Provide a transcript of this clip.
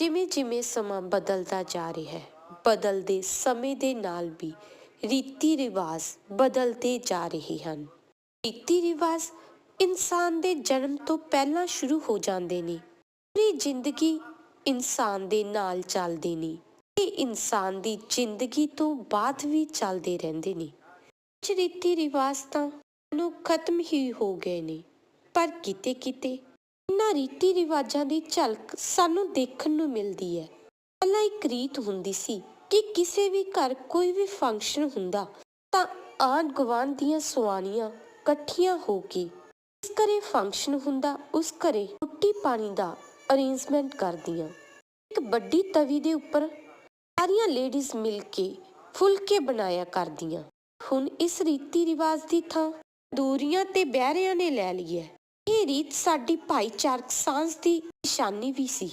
ਜਿਵੇਂ ਜਿਵੇਂ ਸਮਾਂ ਬਦਲਦਾ ਜਾ ਰਿਹਾ ਹੈ, ਬਦਲਦੇ ਸਮੇਂ ਦੇ ਨਾਲ ਵੀ ਰੀਤੀ ਰਿਵਾਜ ਬਦਲਦੇ ਜਾ ਰਹੇ ਹਨ। ਰੀਤੀ ਰਿਵਾਜ ਇਨਸਾਨ ਦੇ ਜਨਮ ਤੋਂ ਪਹਿਲਾਂ ਸ਼ੁਰੂ ਹੋ ਜਾਂਦੇ ਨੇ। ਪੂਰੀ ਜ਼ਿੰਦਗੀ ਇਨਸਾਨ ਦੇ ਨਾਲ ਚੱਲਦੇ ਨੇ ਤੇ ਇਨਸਾਨ ਦੀ ਜ਼ਿੰਦਗੀ ਤੋਂ ਬਾਅਦ ਵੀ ਚੱਲਦੇ ਰਹਿੰਦੇ ਨੇ। ਕੁਝ ਰੀਤੀ ਰਿਵਾਜ ਤਾਂ ਨੂੰ ਖਤਮ ਹੀ ਹੋ ਗਏ ਨੇ, ਪਰ ਕਿਤੇ ਕਿਤੇ ਇਹਨਾਂ ਰੀਤੀ ਰਿਵਾਜਾਂ ਦੀ ਝਲਕ ਸਾਨੂੰ ਦੇਖਣ ਨੂੰ ਮਿਲਦੀ ਹੈ। ਪਹਿਲਾਂ ਇੱਕ ਰੀਤ ਹੁੰਦੀ ਸੀ ਕਿ ਕਿਸੇ ਵੀ ਘਰ ਕੋਈ ਵੀ ਫੰਕਸ਼ਨ ਹੁੰਦਾ ਤਾਂ ਆਂਢ ਗੁਆਂਢ ਦੀਆਂ ਸੁਆਣੀਆਂ ਇਕੱਠੀਆਂ ਹੋ ਕੇ ਜਿਸ ਘਰੇ ਫੰਕਸ਼ਨ ਹੁੰਦਾ, ਉਸ ਘਰੇ ਰੋਟੀ ਪਾਣੀ ਦਾ ਅਰੇਂਜਮੈਂਟ ਕਰਦੀਆਂ। ਇੱਕ ਵੱਡੀ ਤਵੀ ਦੇ ਉੱਪਰ ਸਾਰੀਆਂ ਲੇਡੀਜ਼ ਮਿਲ ਕੇ ਫੁਲਕੇ ਬਣਾਇਆ ਕਰਦੀਆਂ। ਹੁਣ ਇਸ ਰੀਤੀ ਰਿਵਾਜ ਦੀ ਥਾਂ ਦੂਰੀਆਂ ਤੇ ਬਹਿਰਿਆਂ ਨੇ ਲੈ ਲਈ ਹੈ। ਇਹ ਰੀਤ ਸਾਡੀ ਭਾਈਚਾਰਕ ਸਾਂਝ ਦੀ ਨਿਸ਼ਾਨੀ ਵੀ ਸੀ।